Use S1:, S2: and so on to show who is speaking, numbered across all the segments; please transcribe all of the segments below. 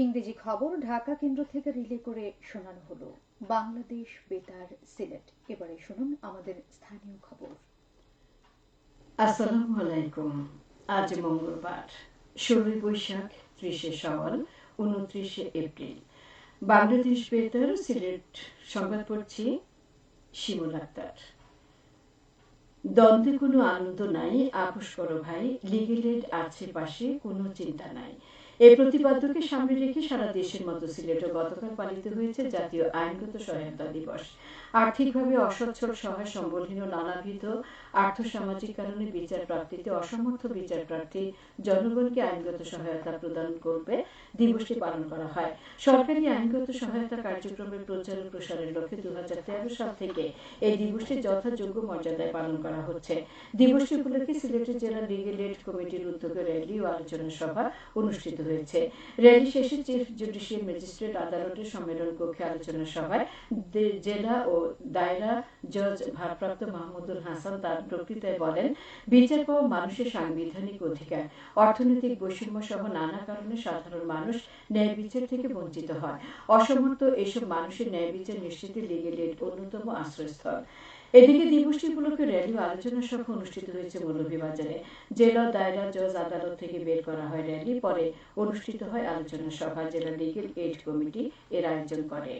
S1: ইংরেজি খবর ঢাকা কেন্দ্র থেকে রিলে করে শোনানো হলো। বাংলাদেশ বেতার সিলেট। এবারে শুনুন আমাদের স্থানীয় খবর।
S2: আসসালামু আলাইকুম। আজ মঙ্গলবার, ষোলোই বৈশাখ, ত্রিশে সওয়াল উনত্রিশে এপ্রিল। বাংলাদেশ বেতার সিলেট। সংবাদ পড়ছি শিমুল আক্তার। দ্বন্দ্বে কোনো আনন্দ নাই, আপোষ করো ভাই লিগেল এড আছে পাশে কোনো চিন্তা নাই। এই প্রতিপাদ্যকে সামনে রেখে সারা দেশের মতো সিলেটে গতকাল পালিত হয়েছে জাতীয় আইনগত সহায়তা দিবস। আর্থিকভাবে অসচ্ছল সহায় সম্বলহীন নানাবিধ আর্থসামাজিক কারণে বিচার প্রাপ্তিতে অসমর্থ বিচার প্রার্থী জনগণকে আইনগত সহায়তা প্রদান করবে, দিবসটি পালন করা হয়। সরকারি আইনগত সহায়তা কার্যক্রমের প্রচার ও প্রসারের লক্ষ্যে দু হাজার তেরো সাল থেকে এই দিবসটি যথাযোগ্য মর্যাদায় পালন করা হচ্ছে। দিবসটি উপলক্ষে সিলেটের জেলা লিগেল এড কমিটির উদ্যোগে র্যালি ও আলোচনা সভা অনুষ্ঠিত হয়েছে র্যালি শেষে চিফ জুডিশিয়াল ম্যাজিস্ট্রেট আদালতের সম্মেলন কক্ষে আলোচনা সভায় জেলা ও দায়রা জজ ভারপ্রাপ্ত মাহমুদুল হাসান তার বক্তৃতায় বলেন বিচার পাওয়া মানুষের সাংবিধানিক অধিকার, অর্থনৈতিক বৈষম্য সহ নানা কারণে সাধারণ মানুষ ন্যায় বিচার থেকে বঞ্চিত হয়। অসমর্থ এসব মানুষের ন্যায় বিচার নিশ্চিতে লিগেল অন্যতম আশ্রয়স্থল। এদিকে দিবসটি উপলক্ষে র্যালি ও আলোচনা সভা অনুষ্ঠিত হয়েছে মৌলভীবাজারে। জেলা দায়রা জজ আদালত থেকে বের করা হয় র্যালি, পরে অনুষ্ঠিত হয় আলোচনা সভা। জেলা লিগেল এইড কমিটি এর আয়োজন করে।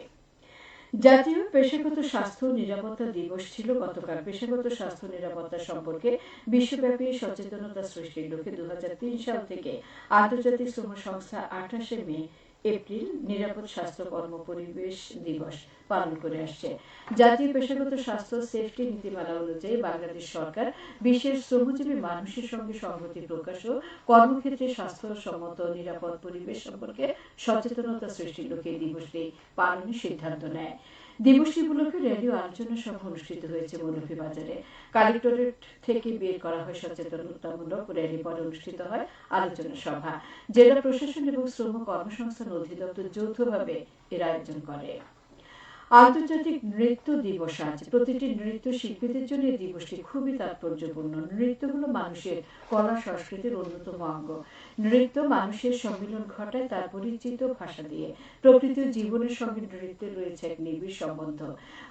S2: জাতীয় পেশাগত স্বাস্থ্য নিরাপত্তা দিবস ছিল গতকাল। পেশাগত স্বাস্থ্য নিরাপত্তা সম্পর্কে বিশ্বব্যাপী সচেতনতা সৃষ্টির লক্ষ্যে দু হাজার তিন সাল থেকে আন্তর্জাতিক শ্রম সংস্থা আঠাশে মে এপ্রিল নিরাপদ স্বাস্থ্য কর্ম পরিবেশ দিবস পালন করে আসছে। জাতীয় পেশাগত স্বাস্থ্য সেফটি নীতিমালা অনুযায়ী বাংলাদেশ সরকার বিশ্বের শ্রমজীবী মানুষের সঙ্গে সংহতি প্রকাশ ও কর্মক্ষেত্রে স্বাস্থ্যসম্মত নিরাপদ পরিবেশ সম্পর্কে সচেতনতা সৃষ্টির লক্ষ্যে দিবসটি পালনের সিদ্ধান্ত নেয়। দিবসটি উপলক্ষে রেডিও আলোচনা সভা অনুষ্ঠিত হয়েছে মৌলভীবাজারে কালেক্টরেট থেকে বের করা হয় সচেতনতামূলক র্যালি পরে অনুষ্ঠিত হয় আলোচনা সভা। জেলা প্রশাসন এবং শ্রম কর্মসংস্থান অধিদপ্তর যৌথভাবে এর আয়োজন করে। আন্তর্জাতিক নৃত্য দিবস আজ প্রতিটি নৃত্য শিল্পীদের জন্য এই দিবসটি খুবই তাৎপর্যপূর্ণ। নৃত্য হলো মানুষের কলা, সংস্কৃতির অন্যতম অঙ্গ। নৃত্য মানুষের সম্মিলন ঘটায় তার পরিচিত ভাষা দিয়ে। প্রকৃত জীবনের সঙ্গে নৃত্যের রয়েছে এক নিবিড় সম্বন্ধ।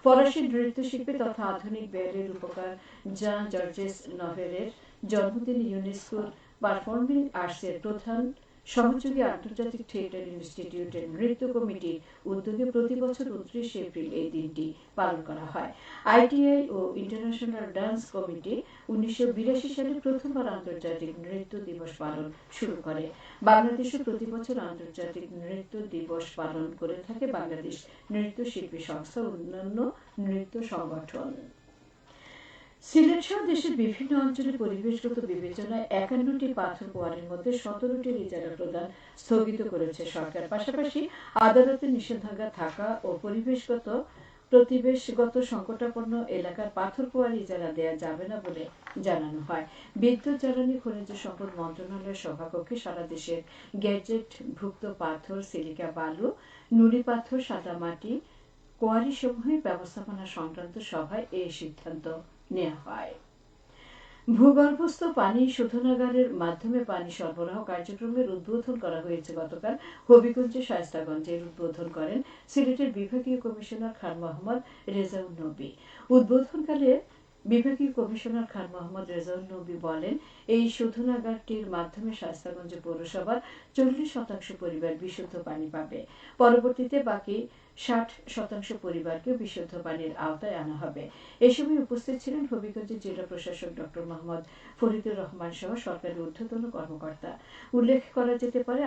S2: ফরাসি নৃত্যশিল্পী তথা আধুনিক ব্যালের উপকার জা জর্জেস নভেলের জন্মদিন ইউনেস্কোর পারফর্মিং আর্টসের প্রধান সহযোগী আন্তর্জাতিক থিয়েটার ইনস্টিটিউটের নৃত্য কমিটির উদ্যোগে প্রতি বছর উনত্রিশে এপ্রিল এই দিনটি পালন করা হয়। আইটিআই ও ইন্টারন্যাশনাল ডান্স কমিটি উনিশশো সালে প্রথমবার আন্তর্জাতিক নৃত্য দিবস পালন শুরু করে। বাংলাদেশে প্রতি বছর আন্তর্জাতিক নৃত্য দিবস পালন করে থাকে বাংলাদেশ নৃত্য শিল্পী সংস্থা অন্যান্য নৃত্য সংগঠন। সিলেট সহ দেশের বিভিন্ন অঞ্চলে পরিবেশগত বিবেচনায় একান্নটি পাথর কোয়ারের মধ্যে সতেরোটির ইজারা প্রদান স্থগিত করেছে সরকার। পাশাপাশি আদালতে নিষেধাজ্ঞা থাকা ও পরিবেশগত প্রতিবেশগত সংকটাপন্ন এলাকার পাথর কোয়ারি ইজারা দেয়া যাবে না বলে জানানো হয়। বিদ্যুৎ, জ্বালানি, খনিজ সম্পদ মন্ত্রণালয়ের সভাকক্ষে সারা দেশের গ্যাজেট ভুক্ত পাথর, সিলিকা বালু, নুড়ি পাথর, সাদা মাটি কোয়ারি সমূহের ব্যবস্থাপনা সংক্রান্ত সভায় এই সিদ্ধান্ত নেওয়া হয়। ভূগর্ভস্থ পানি শোধনাগারের মাধ্যমে পানি সরবরাহ কার্যক্রমের উদ্বোধন করা হয়েছে গতকাল হবিগঞ্জে শায়স্তাগঞ্জের উদ্বোধন করেন সিলেটের বিভাগীয় কমিশনার খান মোহাম্মদ রেজাউল নবী। উদ্বোধনকালে বিভাগীয় কমিশনার খান মোহাম্মদ রেজাউল নবী বলেন, এই শোধনাগারটির মাধ্যমে শাস্তাগঞ্জ পৌরসভার চল্লিশ শতাংশ পরিবার বিশুদ্ধ পানি পাবে। পরবর্তীতে বাকি ষাট শতাংশ পরিবারকে বিশুদ্ধ পানির আওতায় আনা হবে। এ সময় উপস্থিত ছিলেন হবিগঞ্জের জেলা প্রশাসক ডক্টর মোহাম্মদ ফরিদুর রহমান সহ সরকারের ঊর্ধ্বতন কর্মকর্তা। উল্লেখ করা যেতে পারে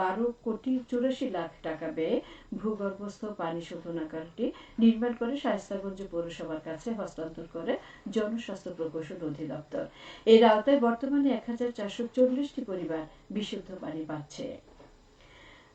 S2: বারো কোটি চুরাশি লাখ টাকা ব্যয়ে ভূগর্ভস্থ পানি শোধনাগারটি নির্মাণ করে শায়স্তাগঞ্জ পৌরসভার কাছে হস্তান্তর করে জনস্বাস্থ্য প্রকৌশল অধিদপ্তর। এর আওতায় বর্তমানে এক হাজার চারশো চল্লিশটি পরিবার বিশুদ্ধ পানি পাচ্ছে।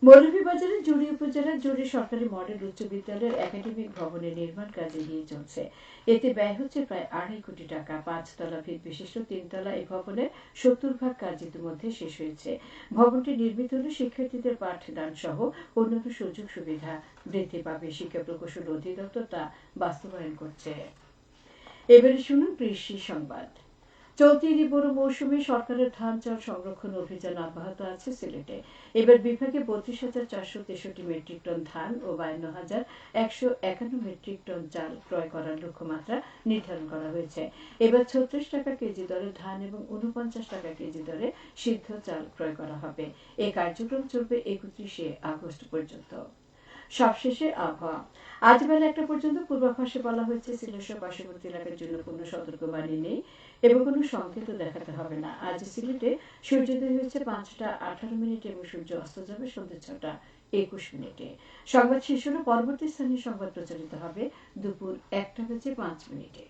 S2: মৌলভীবাজারে জুড়ি উপজেলার জুড়ি সরকারি মডেল উচ্চ বিদ্যালয়ের একাডেমিক ভবনের নির্মাণ কাজ এগিয়ে চলছে। এতে ব্যয় হচ্ছে প্রায় আড়াই কোটি টাকা। পাঁচতলা ভিত বিশিষ্ট তিনতলা এই ভবনের সত্তর ভাগ কাজ ইতিমধ্যে শেষ হয়েছে। ভবনটি নির্মিত হলে শিক্ষার্থীদের পাঠদান সহ অন্যান্য সুযোগ সুবিধা বৃদ্ধি পাবে। শিক্ষা প্রকৌশল অধিদপ্তর তা বাস্তবায়ন করছে। এবারে শুনুন কৃষি সংবাদ। চলতি বড় মৌসুমে সরকারের ধান চাল সংরক্ষণ অভিযান অব্যাহত আছে সিলেটে। এবার বিভাগে বত্রিশ হাজার চারশো তেষট্টি মেট্রিক টন ধান ও বায়ান্ন হাজার একশো একান্ন মেট্রিক টন চাল ক্রয় করার লক্ষ্যমাত্রা নির্ধারণ করা হয়েছে। এবার ছত্রিশ টাকা কেজি দরে ধান এবং উনপঞ্চাশ টাকা কেজি দরে সিদ্ধ চাল ক্রয় করা হবে। এই কার্যক্রম চলবে একত্রিশে আগস্ট পর্যন্ত। সবশেষে আবহাওয়া। আজ বেলা একটা পর্যন্ত পূর্বাভাসে বলা হয়েছে, সিলেটের পার্শ্ববর্তী এলাকার জন্য কোনো সতর্কবাণী নেই এবং কোনো সংকেত দেখাতে হবে না। আজ সিলেটে সূর্যোদয় হয়েছে পাঁচটা আঠারো মিনিটে এবং সূর্য অস্ত যাবে সন্ধ্যে ছটা একুশ মিনিটে। সংবাদ শেষ হলো, পরবর্তী স্থানীয় সংবাদ প্রচারিত হবে দুপুর একটা বেজে পাঁচ মিনিটে।